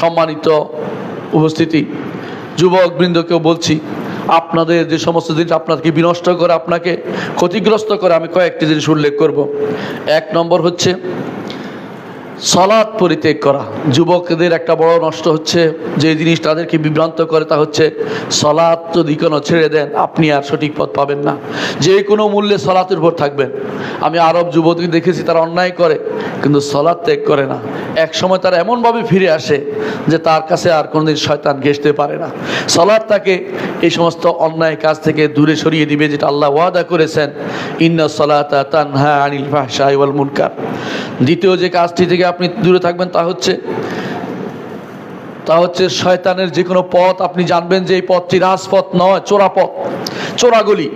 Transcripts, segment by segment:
সম্মানিত উপস্থিতি। যুবকবৃন্দকেও বলছি, আপনাদের যে সমস্ত জিনিস আপনাকে বিনষ্ট করে, আপনাকে ক্ষতিগ্রস্ত করে, আমি কয়েকটি জিনিস উল্লেখ করব। এক নম্বর হচ্ছে সলাৎ পরিত্যাগ করা। যুবকদের একটা বড় নষ্ট হচ্ছে, যে জিনিস তাদেরকে বিভ্রান্ত করে তা হচ্ছে সলাৎ যদি কোনো ছেড়ে দেন, আপনি আর সঠিক পথ পাবেন না। যে কোনো মূল্যে সলাতের উপর থাকবেন। আমি আরব যুবতী দেখেছি, তারা অন্যায় করে, কিন্তু সলাৎ ত্যাগ করে না। এক সময় তারা এমনভাবে ফিরে আসে যে তার কাছে আর কোনোদিন শয়তান ঘেসতে পারে না। সলাৎ তাকে এই সমস্ত অন্যায় কাজ থেকে দূরে সরিয়ে দিবে, যেটা আল্লাহ ওয়াদা করেছেন, ইন্না সলাতা মুনকার। দ্বিতীয় যে কাজটি থেকে আপনি দূরে থাকবেন তা হচ্ছে তা হচ্ছে শয়তানের যে কোনো পথ, আপনি জানবেন যে এই পথটি রাজপথ নয় চোরা পথ চোরাগলি।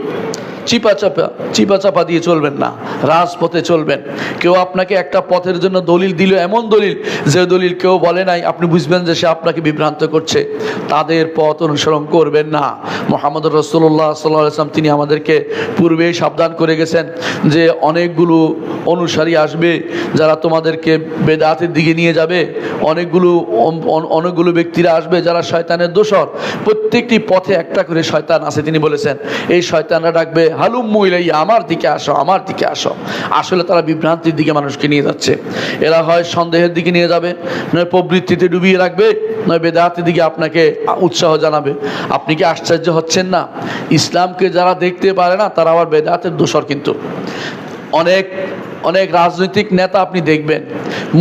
চিপা চাপা চিপা চাপা দিয়ে চলবেন না, রাজপথে চলবেন। কেউ আপনাকে একটা পথের জন্য দলিল দিল, এমন দলিল যে দলিল কেউ বলে নাই, আপনি বুঝবেন যে সে আপনাকে বিভ্রান্ত করছে। তাদের পথ অনুসরণ করবেন না। মোহাম্মদ রসুল্লাহ সাল্লাম তিনি আমাদেরকে পূর্বেই সাবধান করে গেছেন যে অনেকগুলো অনুসারী আসবে, যারা তোমাদেরকে বেদাতের দিকে নিয়ে যাবে। অনেকগুলো অন- অন- অনেকগুলো ব্যক্তিরা আসবে যারা শয়তানের দোষর। প্রত্যেকটি পথে একটা করে শয়তান আছে, তিনি বলেছেন। এই শয়তানরা ডাকবে হালুম মহিলাইয়া আমার দিকে আসো, আমার দিকে আসো। আসলে তারা বিভ্রান্তির দিকে মানুষকে নিয়ে যাচ্ছে। এরা হয় সন্দেহের দিকে নিয়ে যাবে, নয় প্রবৃত্তিতে ডুবিয়ে রাখবে, নয় বেদাহাতের দিকে আপনাকে উৎসাহ জানাবে। আপনি কি আশ্চর্য হচ্ছেন না? ইসলামকে যারা দেখতে পারে না, তারা আবার বেদাহাতের দোষর কিন্তু। অনেক অনেক রাজনৈতিক নেতা আপনি দেখবেন,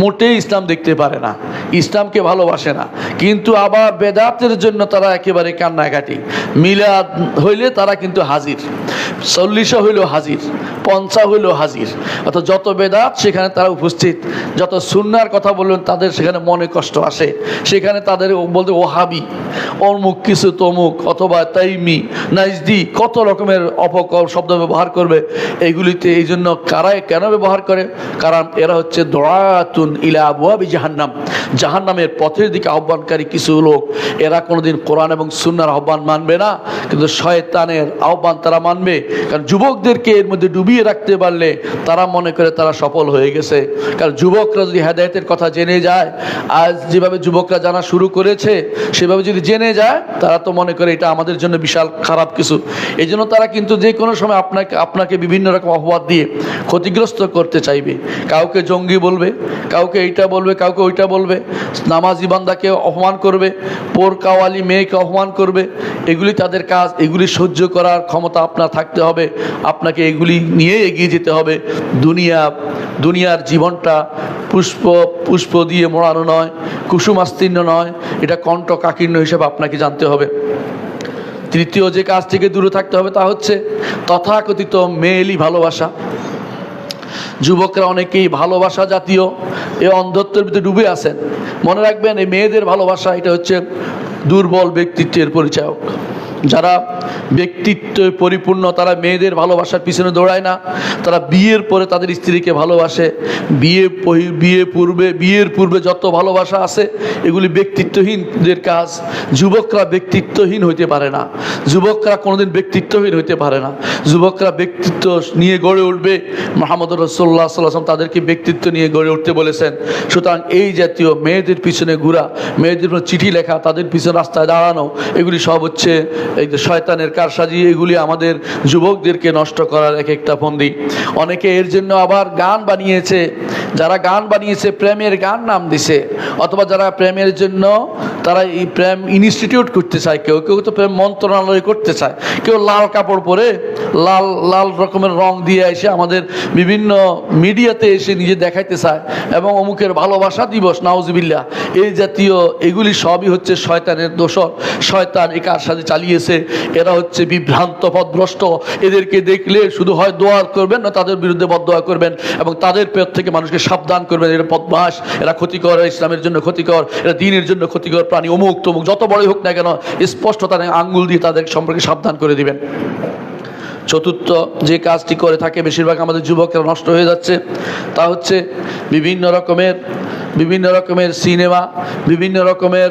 মোটেই ইসলাম দেখতে পারে না, ইসলামকে ভালোবাসে না, কিন্তু আবার বেদাতের জন্য তারা একেবারে কান্নাকাটি। মিলাদ হইলে তারা কিন্তু হাজির চল্লিশা হইলেও হাজির পঞ্চা হইলেও হাজির। অর্থাৎ যত বেদাত সেখানে তারা উপস্থিত, যত সুন্নার কথা বললেন তাদের সেখানে মনে কষ্ট আসে, সেখানে তাদের বলতে ওহাবি, অমুক কিছু তমুক অথবা তাইমি, নাইজদি, কত রকমের অপকর শব্দ ব্যবহার করবে এইগুলিতে এই জন্য কারাই কেন ব্যবহার করে কারণ এরা হচ্ছে দোয়াতুন ইলা আবুয়াবি জাহান্নাম। জাহান্নামের পথের দিকে আহ্বানকারী কিছু লোক, এরা কোনোদিন কোরআন এবং সুন্নার আহ্বান মানবে না, কিন্তু শয়তানের আহ্বান তারা মানবে। কারণ যুবকদেরকে এর মধ্যে ডুবিয়ে রাখতে পারলে তারা মনে করে তারা সফল হয়ে গেছে। কারণ যুবকরা যদি হেদায়তের কথা জেনে যায়, আজ যেভাবে যুবকরা জানা শুরু করেছে, সেভাবে যদি জেনে যায়, তারা তো মনে করে এটা আমাদের জন্য বিশাল খারাপ কিছু। এই জন্য তারা কিন্তু যে কোনো সময় আপনাকে আপনাকে বিভিন্ন রকম অপবাদ দিয়ে ক্ষতিগ্রস্ত করতে চাইবে। কাউকে জঙ্গি বলবে, কাউকে এইটা বলবে, কাউকে ওইটা বলবে নামাজি বান্দাকে অপমান করবে পোর কাওয়ালি মেয়েকে অপমান করবে, এগুলি তাদের কাজ, এগুলি সহ্য করার ক্ষমতা আপনার থাকতে হবে, আপনাকে এগুলি নিয়ে এগিয়ে যেতে হবে। দুনিয়া, দুনিয়ার জীবনটা পুষ্প পুষ্প দিয়ে মোড়ানো নয়, কুসুমাস্তীর্ণ নয়, এটা কণ্ঠ কাকীর্ণ হিসেবে আপনাকে জানতে হবে। তৃতীয় যে কাজ থেকে দূরে থাকতে হবে তা হচ্ছে তথাকথিত মেয়েলি ভালোবাসা। যুবকরা অনেকেই ভালোবাসা জাতীয় এ অন্ধত্বের ভিতরে ডুবে আছেন। মনে রাখবেন, এই মেয়েদের ভালোবাসা, এটা হচ্ছে দুর্বল ব্যক্তিত্বের পরিচায়ক। যারা ব্যক্তিত্ব পরিপূর্ণ, তারা মেয়েদের ভালোবাসার পিছনে দৌড়ায় না। তারা বিয়ের পরে তাদের স্ত্রীকে ভালোবাসে। বিয়ে বিয়ে পূর্বে, বিয়ের পূর্বে যত ভালোবাসা আছে, এগুলি ব্যক্তিত্বহীনদের কাজ। যুবকরা ব্যক্তিত্বহীন হইতে পারে না। যুবকরা কোনোদিন ব্যক্তিত্বহীন হইতে পারে না। যুবকরা ব্যক্তিত্ব নিয়ে গড়ে উঠবে। মোহাম্মদ রসোল্লা সাল্লাম তাদেরকে ব্যক্তিত্ব নিয়ে গড়ে উঠতে বলেছেন। সুতরাং এই জাতীয় মেয়েদের পিছনে ঘোরা, মেয়েদের চিঠি লেখা, তাদের পিছনে রাস্তায় দাঁড়ানো, এগুলি সব হচ্ছে এই যে শয়তানের কারসাজি, এগুলি আমাদের যুবকদেরকে নষ্ট করার এক একটা ফন্দি। অনেকে এর জন্য আবার গান বানিয়েছে। যারা গান বানিয়েছে, প্রেমের গান নাম দিছে। অথবা যারা প্রেমের জন্য তারা এই প্রেম ইনস্টিটিউট করতে চায়। কেউ কেউ তো প্রেম মন্ত্রণালয় করতে চায়। কেউ লাল কাপড় পরে লাল লাল রকমের রং দিয়ে এসে আমাদের বিভিন্ন মিডিয়াতে এসে নিজে দেখাইতে চায় এবং অমুকের ভালোবাসা দিবস নাউজবিল্লা এই জাতীয় এগুলি সবই হচ্ছে শয়তানের দোষর। শয়তান এই কার সাথে চালিয়েছে এরা হচ্ছে বিভ্রান্ত পথভ্রষ্ট এদেরকে দেখলে শুধু হয় দোয়া করবেন, না তাদের বিরুদ্ধে বদোয়া করবেন এবং তাদের পথ থেকে মানুষকে সাবধান করবেন। এরা পথবাস এরা ক্ষতিকর ইসলামের জন্য ক্ষতিকর, এরা দিনের জন্য ক্ষতিকর প্রাণী, অমুক তমুক, যত বড়ই হোক না কেন স্পষ্ট তাদের আঙ্গুল দিয়ে তাদের সম্পর্কে সাবধান করে দিবেন। চতুর্থ, যে কাজটি করে থাকে, বেশিরভাগ আমাদের যুবকরা নষ্ট হয়ে যাচ্ছে, তা হচ্ছে বিভিন্ন রকমের বিভিন্ন রকমের সিনেমা, বিভিন্ন রকমের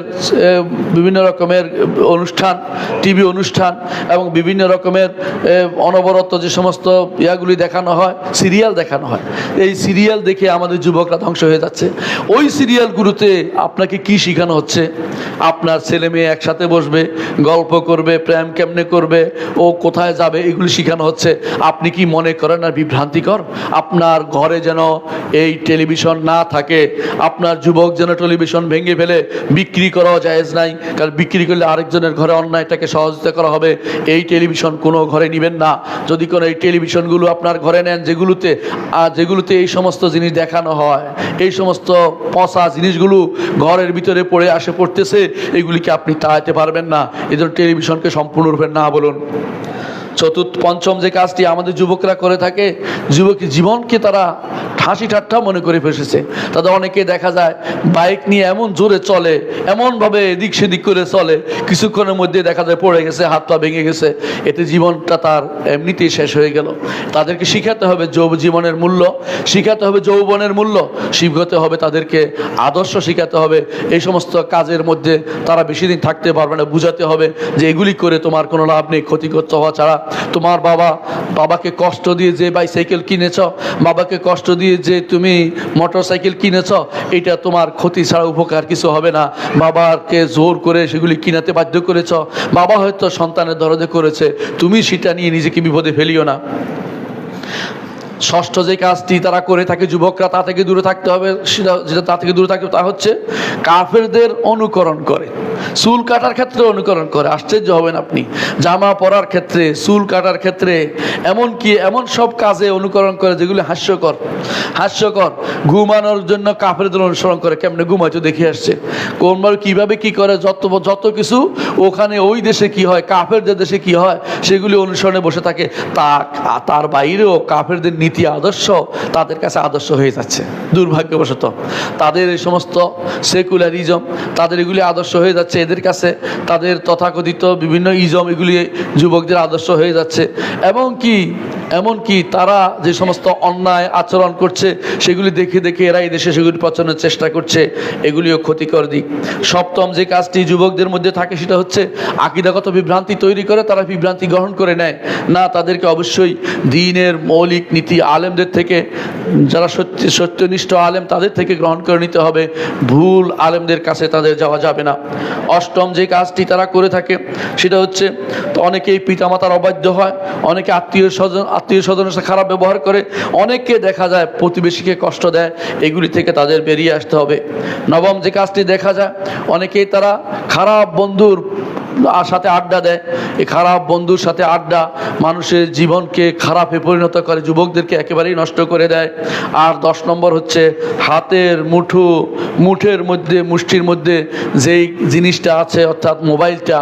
বিভিন্ন রকমের অনুষ্ঠান, টিভি অনুষ্ঠান এবং বিভিন্ন রকমের অনবরত যে সমস্ত ইয়াগুলি দেখানো হয়, সিরিয়াল দেখানো হয়। এই সিরিয়াল দেখে আমাদের যুবকরা ধ্বংস হয়ে যাচ্ছে। ওই সিরিয়ালগুলোতে আপনাকে কি শেখানো হচ্ছে? আপনার ছেলে মেয়ে একসাথে বসবে, গল্প করবে, প্রেম কেমনে করবে, ও কোথায় যাবে, এগুলি শেখানো হচ্ছে। আপনি কি মনে করেন আর বিভ্রান্তিকর? আপনার ঘরে যেন এই টেলিভিশন না থাকে আপনার যুবক যেন টেলিভিশন ভেঙে ফেলে, বিক্রি করাও জায়েজ নাই। কারণ বিক্রি করলে আরেকজনের ঘরে অন্যায়টাকে সহযোগিতা করা হবে। এই টেলিভিশন কোনো ঘরে নেবেন না। যদি কোনো এই টেলিভিশনগুলো আপনার ঘরে নেন, যেগুলোতে যেগুলোতে এই সমস্ত জিনিস দেখানো হয়, এই সমস্ত পচা জিনিসগুলো ঘরের ভিতরে পড়ে আসে, পড়তেছে, এগুলিকে আপনি তাড়াতে পারবেন না। এই জন্য টেলিভিশনকে সম্পূর্ণরূপে না বলুন। চতুর্থ, পঞ্চম যে কাজটি আমাদের যুবকরা করে থাকে, যুবক জীবনকে তারা ঠাসি ঠাট্টা মনে করে ফেসেছে। তাদের অনেকে দেখা যায় বাইক নিয়ে এমন জোরে চলে, এমনভাবে এদিক সেদিক করে চলে, কিছুক্ষণের মধ্যে দেখা যায় পড়ে গেছে, হাত পা ভেঙে গেছে। এতে জীবনটা তার এমনিতেই শেষ হয়ে গেল। তাদেরকে শিখাতে হবে যৌব জীবনের মূল্য, শিখাতে হবে যৌবনের মূল্য, শিখাতে হবে তাদেরকে আদর্শ শিখাতে হবে। এই সমস্ত কাজের মধ্যে তারা বেশি দিন থাকতে পারবে না, বুঝাতে হবে যে এগুলি করে তোমার কোনো লাভ নেই, ক্ষতিগ্রস্ত হওয়া ছাড়া। তোমার বাবা, বাবাকে কষ্ট দিয়ে যে বাইসাইকেল কিনেছ, বাবাকে কষ্ট দিয়ে যে তুমি মোটর সাইকেল কিনেছ, এটা তোমার ক্ষতি ছাড়া উপকার কিছু হবে না। বাবাকে জোর করে সেগুলি কিনাতে বাধ্য করেছ। বাবা হয়তো সন্তানের দরদে করেছে। তুমি সেটা নিয়ে নিজেকে বিপদে ফেলিও না। ষষ্ঠ যে কাজটি তারা করে থাকে যুবকরা, তা থেকে দূরে থাকতে হবে। সেটা যেটা তা থেকে দূরে থাকতে তা হচ্ছে কাফেরদের অনুকরণ করে। চুল কাটার ক্ষেত্রে অনুকরণ করে, আশ্চর্য হবেন আপনি। জামা পরার ক্ষেত্রে, চুল কাটার ক্ষেত্রে এমন কি এমন সব কাজে অনুকরণ করে যেগুলি হাস্যকর। হাস্যকর। ঘুমানোর জন্য কাফেরদের অনুসরণ করে, কেমনে ঘুমাইতো দেখে আসছে। কোনভাবে কীভাবে কি করে, যত যত কিছু, ওখানে ওই দেশে কি হয়, কাফেরদের দেশে কি হয়, সেগুলি অনুসরণে বসে থাকে। তা, তার বাইরেও কাফেরদের নীতি আদর্শ তাদের কাছে আদর্শ হয়ে যাচ্ছে। দুর্ভাগ্যবশত। তাদের এই সমস্ত সেকুলারিজম, তাদের এগুলি আদর্শ হয়ে যাচ্ছে এদের কাছে তাদের তথাকথিত বিভিন্ন ইজম এগুলি যুবকদের আদর্শ হয়ে যাচ্ছে। এবং কি এমন কি তারা যে সমস্ত অন্যায় আচরণ করছে, সেগুলি দেখে দেখে এরা এই দেশে সেগুলি পচানোর চেষ্টা করছে, এগুলিও ক্ষতিকর দিক। সপ্তম যে কাজটি যুবকদের মধ্যে থাকে সেটা হচ্ছে, আকিদাগত বিভ্রান্তি তৈরি করে তারা বিভ্রান্তি গ্রহণ করে নেয়। না, তাদেরকে অবশ্যই দিনের মৌলিক নীতি আলেমদের থেকে, যারা সত্য, সত্যনিষ্ঠ আলেম, তাদের থেকে গ্রহণ করে নিতে হবে। ভুল আলেমদের কাছে তাদের যাওয়া যাবে না। অষ্টম যে কাজটি তারা করে থাকে, সেটা হচ্ছে, তো অনেকেই পিতামাতার অবাধ্য হয়, অনেকে আত্মীয় স্বজন আত্মীয় স্বজনের সাথে খারাপ ব্যবহার করে, অনেককে দেখা যায় প্রতিবেশীকে কষ্ট দেয়, এগুলি থেকে তাদের বেরিয়ে আসতে হবে। নবম যে কাজটি দেখা যায়, অনেকেই তারা খারাপ বন্ধুর সাথে আড্ডা দেয়। এই খারাপ বন্ধুর সাথে আড্ডা মানুষের জীবনকে খারাপে পরিণত করে, যুবকদেরকে একেবারেই নষ্ট করে দেয়। আর দশ নম্বর হচ্ছে হাতের মুঠো, মুঠের মধ্যে, মুষ্টির মধ্যে যেই জিনিসটা আছে, অর্থাৎ মোবাইলটা,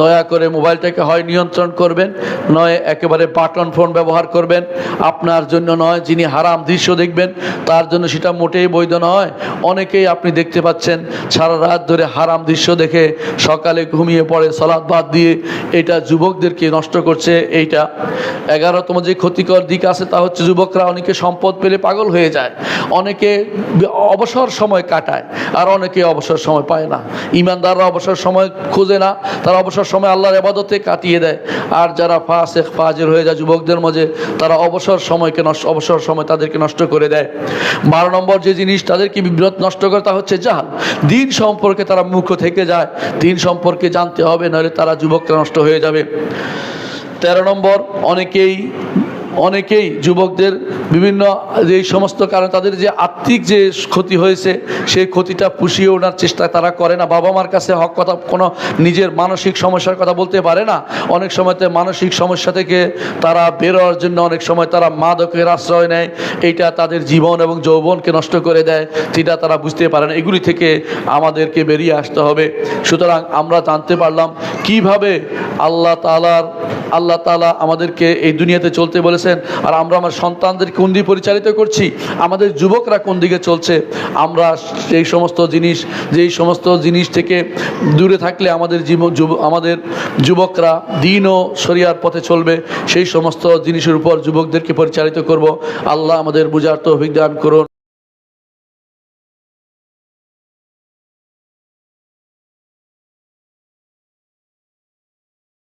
দয়া করে মোবাইলটাকে হয় নিয়ন্ত্রণ করবেন, নয় একেবারে বাটন ফোন ব্যবহার করবেন। আপনার জন্য নয়, যিনি হারাম দৃশ্য দেখবেন, তার জন্য সেটা মোটেই বৈধ নয়। অনেকেই আপনি দেখতে পাচ্ছেন, সারা রাত ধরে হারাম দৃশ্য দেখে সকালে ঘুমিয়ে পড়ে সলাদ বাদ দিয়ে এটা যুবকদেরকে নষ্ট করছে, এইটা। এগারোতম যে ক্ষতিকর দিক আছে তা হচ্ছে যুবকরা অনেকে সম্পদ পেলে পাগল হয়ে যায়, অনেকে অবসর সময় কাটায়, আর অনেকে অবসর সময় পায় না। ইমানদাররা অবসর সময় খোঁজে না, তারা অবসর সময় আল্লাহর আবাদতে কাটিয়ে দেয়। আর যারা ফাসেক, ফাজের হয়ে যায় যুবকদের মাঝে, তারা অবসর সময়কে নষ্ট, অবসর সময় তাদেরকে নষ্ট করে দেয়। বারো নম্বর যে জিনিস, তাদেরকে বিব্রত নষ্ট করে তা হচ্ছে জাহাল। দিন সম্পর্কে তারা মুখ্য থেকে যায়, দিন সম্পর্কে জানতে হবে। নাহলে তারা যুবকরা নষ্ট হয়ে যাবে। তেরো নম্বর অনেকেই অনেকেই যুবকদের বিভিন্ন এই সমস্ত কারণে তাদের যে আর্থিক যে ক্ষতি হয়েছে, সেই ক্ষতিটা পুষিয়ে ওঠার চেষ্টা তারা করে না। বাবা মার কাছে হক কথা, কোনো নিজের মানসিক সমস্যার কথা বলতে পারে না। অনেক সময়তে মানসিক সমস্যা থেকে তারা বেরোর জন্য অনেক সময় তারা মাদকের আশ্রয় নেয়। এইটা তাদের জীবন এবং যৌবনকে নষ্ট করে দেয়। সেটা তারা বুঝতে পারে না। এগুলি থেকে আমাদেরকে বেরিয়ে আসতে হবে। সুতরাং আমরা জানতে পারলাম কীভাবে আল্লাহ তালার আল্লাহ তালা আমাদেরকে এই দুনিয়াতে চলতে বলেছেন, আর আমরা আমার সন্তানদের কোন দিকে পরিচালিত করছি, আমাদের যুবকরা কোন দিকে চলছে, আমরা সেই সমস্ত জিনিস, যেই সমস্ত জিনিস থেকে দূরে থাকলে আমাদের যুব- আমাদের যুবকরা দিন ও শরিয়ার পথে চলবে, সেই সমস্ত জিনিসের উপর যুবকদেরকে পরিচালিত করব। আল্লাহ আমাদের বুঝার তো অভিজ্ঞান করুন।